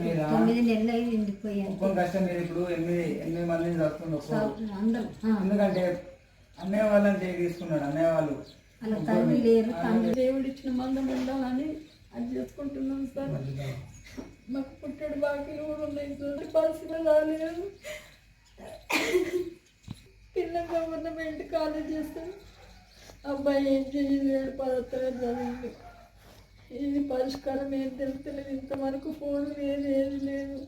మీద తొమ్మిది నెలలు కష్టం మీరు ఇప్పుడు ఎనిమిది ఎనిమిది మందిని చదువుతుంది ఒక్కొక్క అందరం ఆ, ఎందుకంటే అన్నయ్య వాళ్ళని చేయి తీసుకున్నాడు? అన్నయ్య వాళ్ళు. వాళ్ళ తండ్రి లేరు తండ్రి. దేవుడు ఇచ్చిన మందం ఉండాలని అది చేసుకుంటున్నాం సార్. మాకు పుట్టడు బాకీలు కూడా ఉన్నాయి సార్. పరిస్థితి రాలేదు. పిల్ల గవర్నమెంట్ కాలేజ్ చేస్తాం అబ్బాయి ఏం చేయలేడు పదో తరగతి చదివింది ఇది పరిష్కారం ఏం తెలుస్తలేదు. ఇంతవరకు ఫోన్ లేదు ఏది లేదు.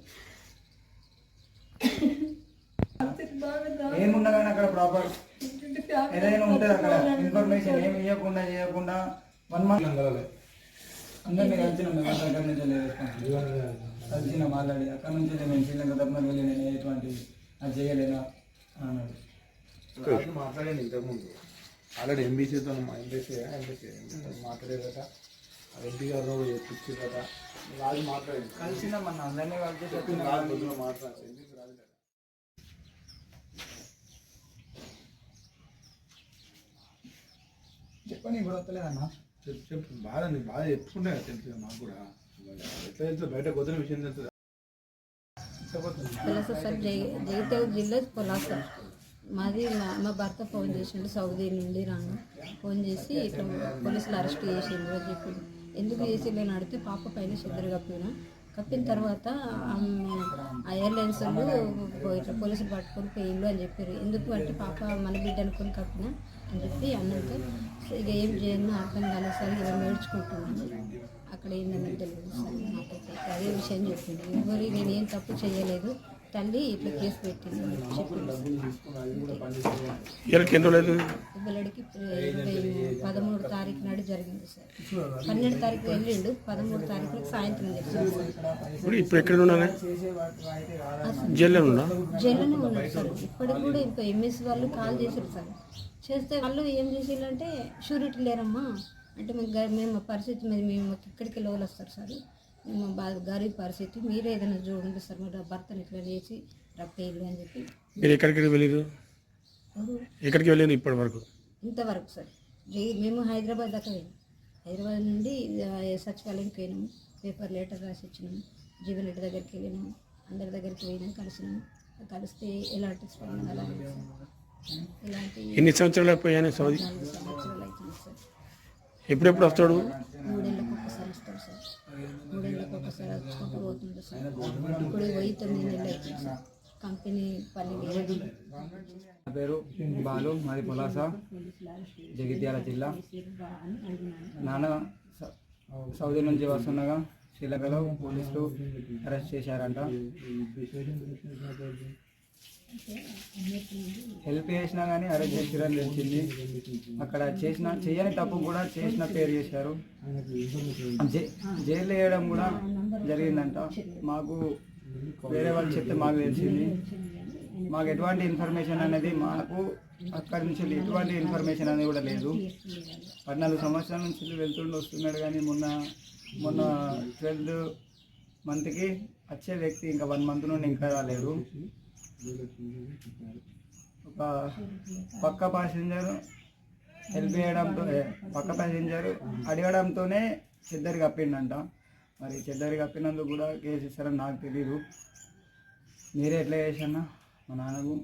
కానీ అక్కడ ప్రాపర్ ఏదైనా ఉంటుంది అక్కడ ఇన్ఫర్మేషన్ ఏమి ఇవ్వకుండా చేయకుండా వన్ మంత్ అందరినీ కలిసినాం మేము అక్కడ నుంచి. కలిసినాం ఆల్రెడీ అక్కడ నుంచి మేము శ్రీలంక తరఫున వెళ్ళి నేను ఎటువంటి అది చేయలేదా అని అన్నాడు మాట్లాడండి ఇంతకుముందు. ఆల్రెడీ ఎంబీసీతో ఎంబీసీ ఎంబీసీ మాట్లాడేదట. ఎంపీ గారు తెచ్చిదట రాజు మాట్లాడండి. కలిసినాం అన్న అందరినీ కలిసి రాజు మాట్లాడాలి ఎంపీసీ రాజు లేడు. చెప్పని ఇప్పుడు వస్తలేదన్నా. చెప్పు చెప్పు. బాధ నీ బాధ చెప్పుకుంటే కదా తెలుసు మాకు కూడా. ఎట్లా తెలుసు బయట కొద్దిన విషయం పులాస సార్ జై జగిత్యాల జిల్లా పులాస మాది మా మా భర్త ఫోన్ చేసిండు సౌదీ నుండి రాను. ఫోన్ చేసి ఇట్లా పోలీసులు అరెస్ట్ చేసిండ్రు అని చెప్పి ఎందుకు చేసిండు అని అడిగితే పాప పైన చెద్దరు కప్పిన. కప్పిన తర్వాత ఆ ఎయిర్లైన్స్ వాళ్ళు ఇట్లా పోలీసులు పట్టుకొని పోయిండు అని చెప్పారు. ఎందుకు అంటే పాప మన బిడ్డ అనుకుని కప్పిన అని చెప్పి అన్నాక ఇక ఏం చేయను అర్థం కాలేదు సార్ ఇలా నేర్చుకుంటున్నాను. అక్కడ ఏంటన్నది తెలియదు. సార్ నాకైతే అదే విషయం చెప్పింది. ఎవరు నేను ఏం తప్పు చేయలేదు. తల్లి ఇట్లా కేసు పెట్టింది పిల్లడికి పదమూడు తారీఖు నాడు జరిగింది సార్. పన్నెండు తారీఖు వెళ్ళిండు పదమూడు తారీఖులకు సాయంత్రం ఇప్పుడు ఇప్పుడు ఎక్కడ జైల్లో జైల్లోనే ఉన్నాడు సార్. ఇప్పటికి కూడా ఇంకా ఎంఎస్ వాళ్ళు కాల్ చేశారు సార్. చేస్తే వాళ్ళు ఏం చేసిందంటే షూరిటీ లేరమ్మా. అంటే మేము మేము పరిస్థితి మీద మేము ఇక్కడికి లోలు వస్తారు సార్. మేము బాగా గరీబ్ పరిస్థితి. మీరే ఏదైనా చూడండి సార్ మరి భర్తను ఇట్లా చేసి రప్పేయాలి అని చెప్పి. మీరు ఎక్కడికి వెళ్ళారు? ఎక్కడికి వెళ్ళారు ఇప్పటి వరకు? ఇంతవరకు సార్. మేము హైదరాబాద్ దాకా వెళ్ళాం. హైదరాబాద్ నుండి సచివాలయంకి పోయినాము. పేపర్ లెటర్ రాసి ఇచ్చినాము. జీవన్ రెడ్డి దగ్గరికి వెళ్ళినాము. అందరి దగ్గరికి పోయినాం కలిసినాము. కలిస్తే ఎలాంటి స్పందన సార్. ఇలాంటి ఎన్ని సంవత్సరాలు పోయాను సౌదీ? ఎప్పుడెప్పుడు వస్తాడు? మూడేళ్ళకి మూడేళ్ళకి ఒకసారి వచ్చుకుంటూ పోతుంది సార్. ఇప్పుడు పోయి తొమ్మిది నెలలు అవుతుంది సార్. కంపెనీ పని నా పేరు బాలు మాది పులాస జగిత్యాల జిల్లా. నాన్న సౌదీ నుంచి వస్తుండగా శ్రీలంకలో పోలీసులు అరెస్ట్ చేశారంట. హెల్ప్ చేసినా కానీ అరెస్ట్ చేసిరని తెలిసింది అక్కడ చేసిన చేయని తప్పు కూడా చేసిన పేరు చేశారు. జై- జైలు వేయడం కూడా జరిగిందంట. మాకు వేరే వాళ్ళు చెప్తే మాకు తెలిసింది. మాకు ఎటువంటి ఇన్ఫర్మేషన్ అనేది మాకు అక్కడి నుంచి ఎటువంటి ఇన్ఫర్మేషన్ అనేది కూడా లేదు. పద్నాలుగు సంవత్సరాల నుంచి వెళ్తుండి వస్తున్నాడు కానీ మొన్న మొన్న ట్వెల్త్ మంత్కి వచ్చే వ్యక్తి ఇంకా వన్ మంత్ నుండి ఇంకా రాలేదు. ఒక పక్క ప్యాసింజర్ హెల్ప్ చేయడంతో పక్క ప్యాసింజర్ అడగడంతోనే చెద్దరి కప్పిండంట. మరి చెద్దరి కప్పినందుకు కూడా కేసు ఇస్తారని నాకు తెలీదు. మీరే ఎట్లా చేసన్నా మా నాన్నకు